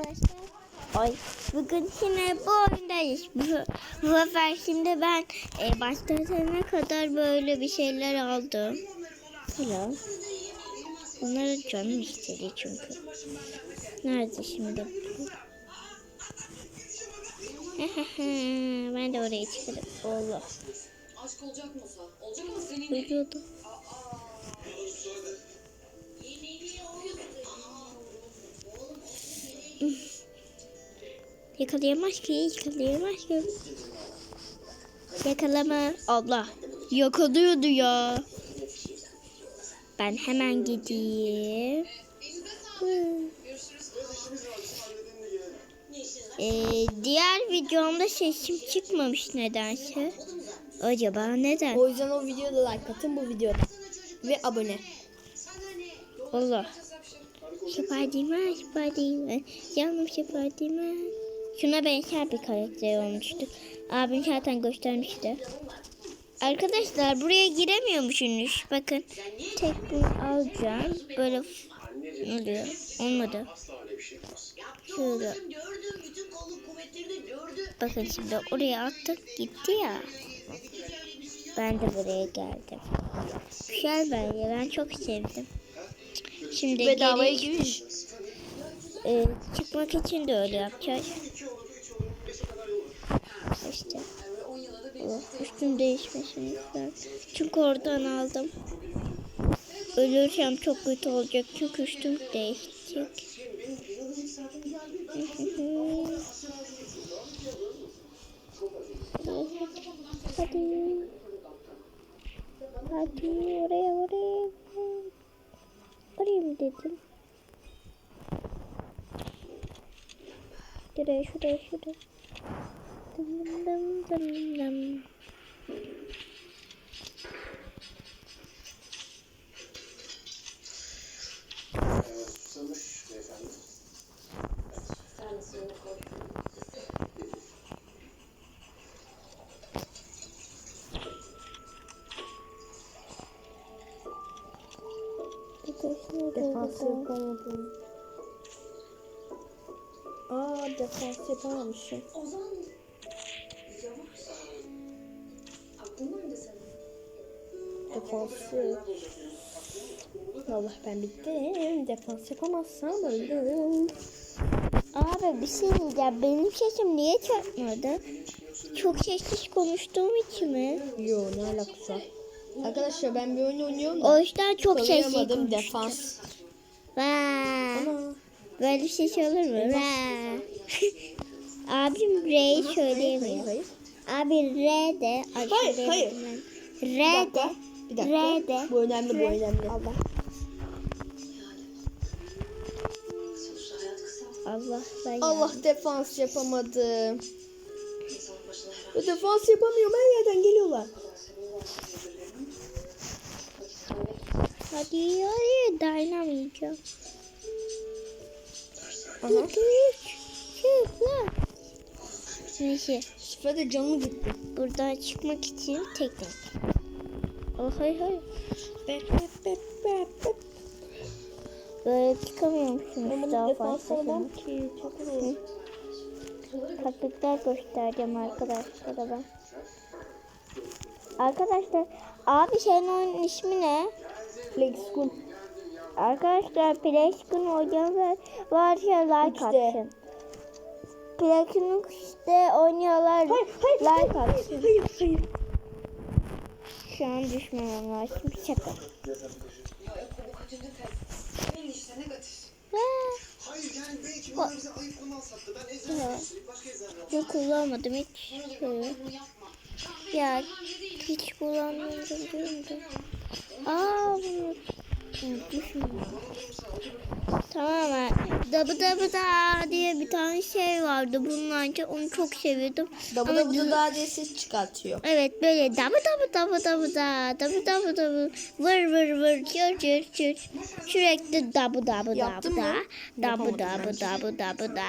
arkadaşlar. Ay bugün yine bu oyundayız. Bu, bu sefer şimdi ben e, başlatana kadar böyle bir şeyler aldım. Falan. Bunları canım istedi çünkü. Nerede şimdi ben de oraya çıkarım. Allah. Aşk olacak mı? Olacak ama senin Ölüyordum. Yakalayamaz ki, yakalayamaz ki. Yakalama. Allah. Yakalıyordu ya. Ben hemen gideyim. Ee, diğer videomda sesim çıkmamış nedense. Acaba neden? O yüzden o videoda like atın bu videoda. Ve abone. Allah. Spiderman, Spiderman, canım Spiderman. Şuna benzer bir karakter olmuştu. Abim zaten göstermişti. Arkadaşlar buraya giremiyormuşsunuz. Bakın tek bunu alacağım. Böyle oluyor? Olmadı. Şöyle. Bakın şimdi oraya attık gitti ya. Ben de buraya geldim. Güzel bence ben çok sevdim. Şimdi Bedavaya giriş. e, çıkmak için de öyle yapacağız. İşte. Üstüm değişmesin lütfen. Çünkü oradan aldım. Ölürsem çok kötü olacak çünkü üstüm değişecek. Hadi. Hadi oraya oraya. Oraya mı dedim? Şuraya şuraya şuraya. Defans yapamadım. Aa defans yapamamışım. Defansı. Allah ben bittim. Defans yapamazsam öldüm. Abi bir şey diyeceğim. Benim sesim niye çarpmadı? Çok sessiz konuştuğum için mi? Yo ne alakası var? Arkadaşlar ben bir oyun oynuyorum da. O yüzden çok sessiz konuştum. defans. Vaa. Böyle bir ses olur mu? Vaa. Abim R'yi hayır. Abi R de. Ay, Hayır, hayır. R de. Bir dakika. R de. Bu önemli bu önemli. Allah. Allah ben Allah defans her an Defans yapamıyorum her yerden geliyorlar. Hadi hadi dayanamayacağım. Aha. Dur dur. Çık lan. Neyse Şifre de canı gitti. buradan çıkmak için teknik. Oh hay hay. Be, be, be, be, be. Böyle bunu daha fazla. ki. Çok zor. Taktikler göstereceğim arkadaşlara ben. Arkadaşlar abi senin oyunun ismi ne? Flex Gun. Arkadaşlar PlayStation oynayanlar varsa like İşte. atsın. PlayStation işte oynuyorlar Hayır, hayır, like hayır, atsın. hayır, hayır. Şu an düşmemem lazım. Bir şaka. Yok kullanmadım hiç. Şöyle. Ya hiç kullanmadım. Aa bunu Tamam ha. Dabı dabı da diye bir tane şey vardı. Bunlarca onu çok seviyordum. Dabı Ama dabı da diye ses çıkartıyor. Evet böyle dabı dabı dabı dabı da dabı dabı dabı vır vır vır çır çır çır sürekli dabı dabı dabı da mı? dabı dabı dabı dabı da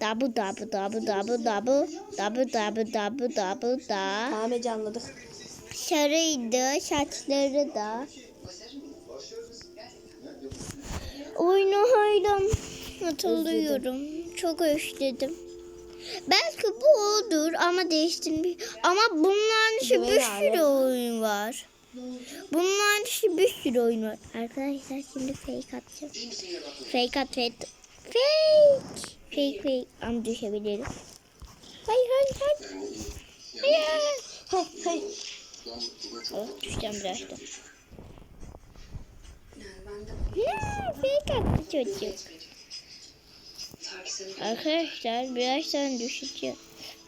dabı dabı dabı dabı dabı dabı dabı dabı dabı da Tamam anladık. sarıydı saçları da oyunu hayran hatırlıyorum çok özledim. Belki bu odur ama değiştirmiş. Ama bunların dışı bir sürü oyun var. Bunların dışı bir sürü oyun var. Arkadaşlar şimdi fake atacağım. Fake at fake. Fake. Fake fake. Ama düşebiliriz. Hayır hayır hayır. Hayır. Hey hey. Oh, düşeceğim birazdan. Ya, fake attı çocuk. Arkadaşlar birazdan düşeceğim.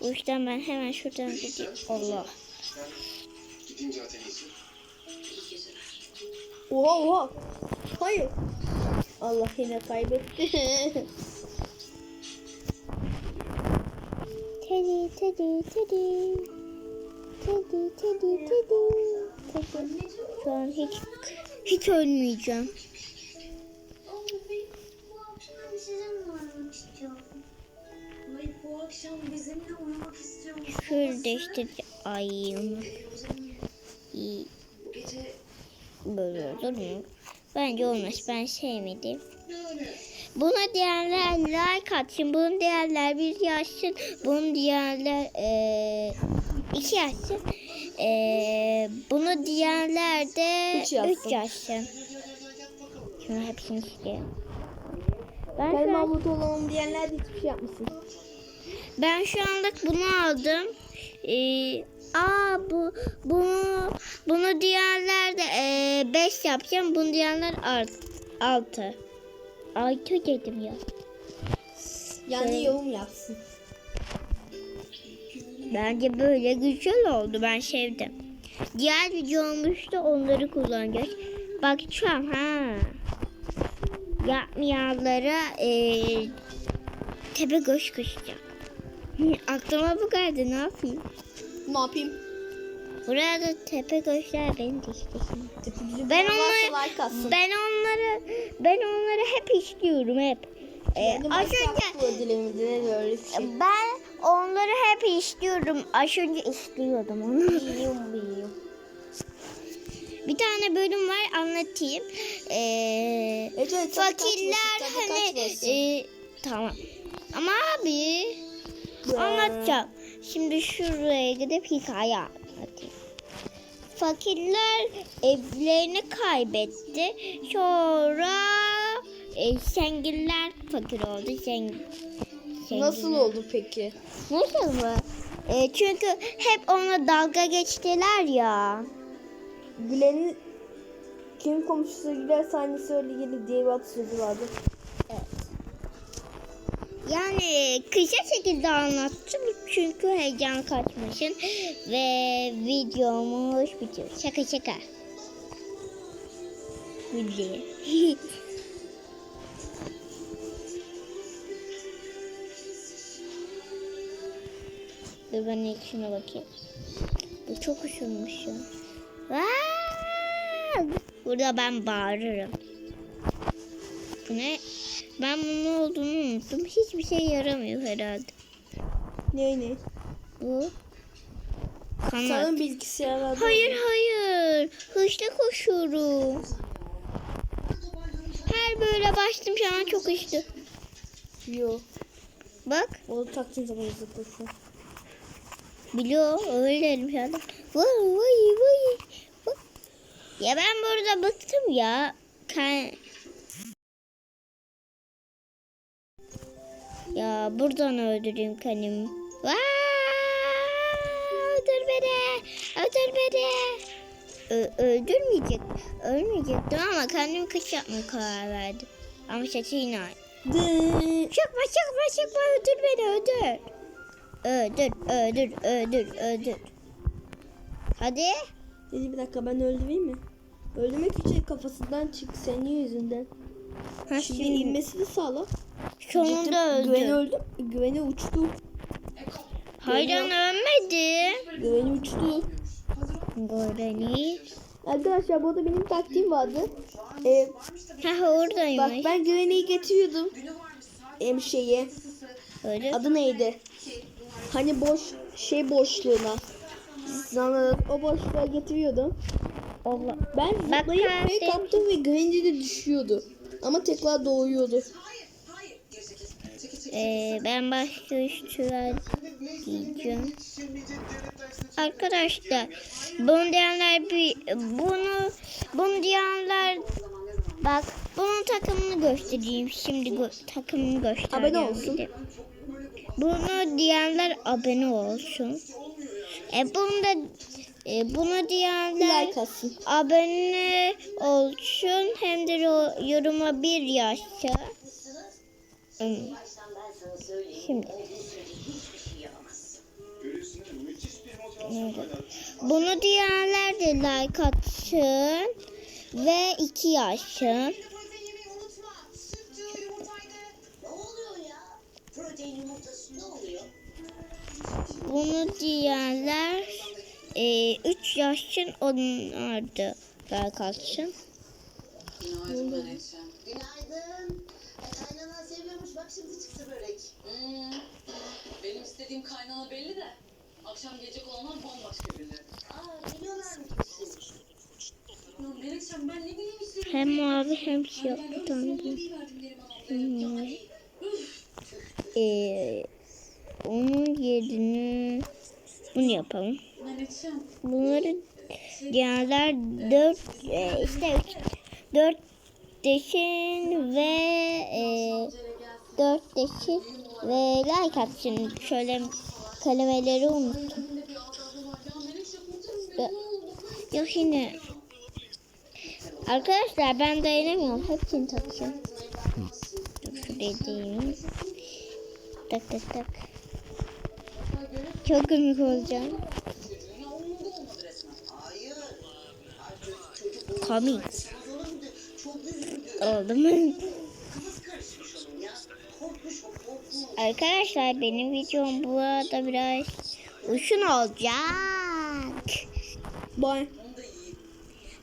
O yüzden ben hemen şuradan gideyim. Allah. Oha oha. Hayır. Allah yine kaybetti. Teddy, Teddy, Teddy. Teddy, Teddy, Teddy. Teddy. Şu an hiç hiç ölmeyeceğim. Şöyle değiştir. Ay iyi. Böyle olur mu? Bence olmaz. Ben sevmedim. Buna diğerler like atsın. Bunun diğerler bir yazsın. Bunun diğerler eee iki yazsın. Eee bunu diğerler de Üç yazsın. üç yazsın. Şimdi hepsini sileyim. Ben Ben şu, an, Mahmut olalım diyenler de hiçbir şey yapmasın. ben şu anlık bunu aldım. Eee Aa bu bunu bunu diğerler de eee, beş yapacağım. Bunu art, altı. Altı dedim ya. Yani Şey- yorum yapsın. Bence böyle güzel oldu. Ben sevdim. Diğer videomuzda onları kullanacağız. Bakacağım ha. Yapmayanlara eee tepe göz kışacak. Aklıma bu geldi. Ne yapayım? Ne yapayım? Burada tepe göçler beni. Tepkisi Ben onları ben onları ben onları hep istiyorum hep. Ee, az önce ben onları hep istiyorum. Az önce istiyordum onu. Biliyorum biliyorum. Bir tane bölüm var anlatayım. Ee, Ece, fakirler hani e, tamam. Ama abi anlatacağım. Şimdi şuraya gidip hikaye anlatayım. Fakirler evlerini kaybetti. Sonra e, zengiller fakir oldu. Nasıl oldu peki? Nasıl mı? E, çünkü hep ona dalga geçtiler ya. Gülen'in kim komşusu gülerse annesi öyle gelir diye bir atasözü vardı. Yani kısa şekilde anlattım çünkü heyecan kaçmışın ve videomuz bitiyor. Şaka şaka. Video. Dur ben ilk şuna bakayım. Bu çok üşünmüş ya. Aa! Burada ben bağırırım. Bu ne? Ben bunun ne olduğunu unuttum. Hiçbir şey yaramıyor herhalde. Ne ne? Bu kanat. Sanırım bilgisayarlarda. Hayır hayır. Hızlı koşuyorum. Her böyle bastım şu an çok hızlı. Yok. Bak Onu taktığın zaman hızlı koşuyor. Biliyor öyle dedim şu anda. Vay vay vay. Ya ben burada bıktım ya. Kan... Ya buradan öldüreyim kendimi. Vay! Öldür beni. Öldür beni. Ö- öldürmeyecek. Ölmeyecektim ama kendimi kış yapmaya karar verdim. Ama sesi yine. Çıkma çıkma çıkma öldür beni öldür. Öldür öldür öldür öldür. Hadi. Dedi bir dakika ben öldüreyim mi? Öldürmek için kafasından çık senin yüzünden. Ha, Şimdi şimdi inmesini sağla. sonunda Güven öldü. öldü. Güveni uçtu. Hayır ölmedi. Güveni uçtu. Gorani. Arkadaşlar burada benim taktiğim vardı. Ee, Ha bak oradaymış. ben güveni getiriyordum. Em şeye. Öyle. Adı neydi? Hani boş şey boşluğuna. Sana o boşluğa getiriyordum. Allah. Ben zıplayıp de- attım ve güvence de düşüyordu. Ama tekrar doğuyordu. Ee, ben başka üstüler giyeceğim. Arkadaşlar bunu diyenler bir bunu bunu diyenler bak bunun takımını göstereyim şimdi gö- takımını göstereceğim. Abone olsun. bir de. Bunu diyenler abone olsun. E bunu da e, bunu diyenler Like abone olsun hem de yoruma bir. Hmm. Şimdi bunu diyenler de like atsın ve iki yazsın. Protein yumurtası ne oluyor? Bunu diyenler e, 3 yaşın onlar da like atsın. Günaydın Menekşe. Günaydın. E, kaynanan seviyormuş. Bak şimdi çıktı börek. Hmm. Benim istediğim kaynana belli de. Akşam gelecek olanlar bambaşka biri. Aa biliyorlar mı Melekşem ben ne bileyim istedim. Hem mavi hem siyah bir tane. sorumlu değil verdim Neriman ablaya. Hmm. Ya, üf. E, onun yerine bunu yapalım. Bunları diğerler dört e, işte dört deşin ve e, dört deşin ve like atsın. Şöyle kelimeleri unuttum. Yok yine. Arkadaşlar ben dayanamıyorum. Hepsini takacağım. Şuraya değeyim. Tak tak tak. Çok komik olacağım. Komik oldu. Korkmuş. Arkadaşlar benim videom bu arada biraz uzun olacak. Bye.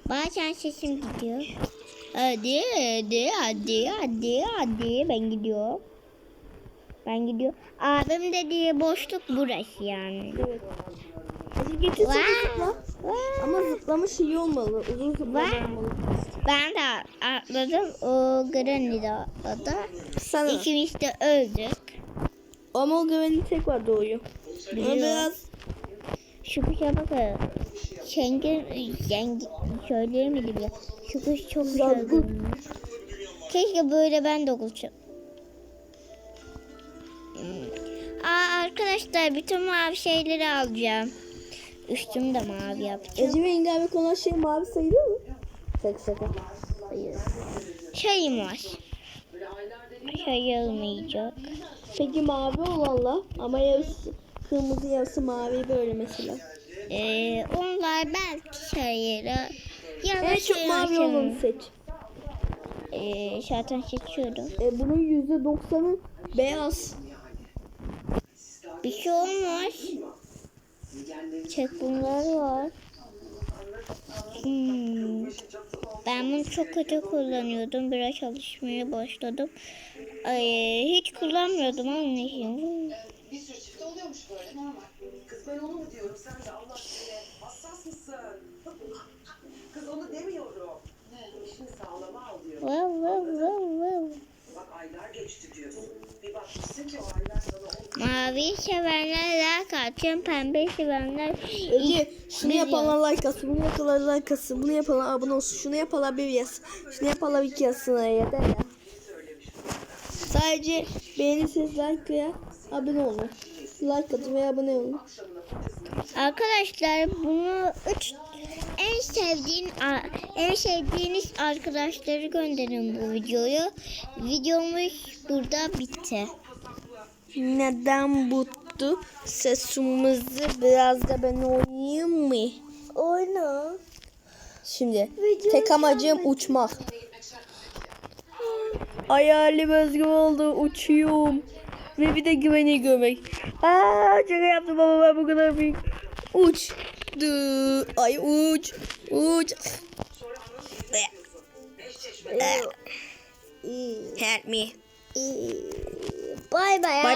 Bazen sesim gidiyor. Hadi hadi hadi hadi hadi ben gidiyorum. Ben gidiyorum. Abim dediği boşluk burası yani. Evet. Hadi getirsin Wow. zıpla. Ama zıplamış iyi olmalı. Uzun zıplama Wow. olmalı. Ben de atladım. O Granny de atladı. Sana. İkimiz de öldük. Ama o güveni tek var doğuyor. Ama Biliyorum. biraz Şu kuşa bakın. Şengin, Şengin söyleyemedim ya. Şu kuş çok güzel. Keşke böyle ben de olsam. Aa, arkadaşlar bütün mavi şeyleri alacağım. Üstümü de mavi yapacağım. Ece ve Engelbek olan şey mavi sayılıyor mu? Şaka şaka. Hayır. Çayım var. Çay almayacak. Peki mavi olanla ama yarısı kırmızı yarısı mavi böyle mesela. Ee, onlar belki da En çok şey mavi olanı seç. Ee, zaten seçiyorum. E, bunun yüzde doksanı beyaz. Bir şey olmaz. Çek bunlar var. Hmm. Ben bunu çok kötü kullanıyordum. Biraz çalışmaya başladım. Ay, hiç kullanmıyordum anneciğim. Bir sürü çifte oluyormuş böyle normal. Kız ben onu mu diyorum sen de Allah aşkına hassas mısın? Kız onu demiyorum. İşini sağlama al diyorum. Wow, wow, wow, wow. Bak aylar geçti diyorsun. Mavi sevenler like atın, pembe sevenler Ece şunu yapanlar like atsın, bunu yapanlar like atsın, bunu yapanlar abone olsun, şunu yapanlar bir yazsın, şunu yapanlar iki yazsın yeter ya. Sadece beğenirseniz like veya abone olun. Like atın veya abone olun. Arkadaşlar bunu üç en sevdiğin en sevdiğiniz arkadaşları gönderin bu videoyu. Videomuz burada bitti. Neden buttu? Sesimizi biraz da ben oynayayım mı? Oyna. Şimdi tek amacım uçmak. Hayalim özgür oldu uçuyorum. Ve bir de güveni görmek. Aa şaka yaptım ama ben bu kadar büyük. Uç. Du. Ay uç. Uç. Help me. Bye bye. Bye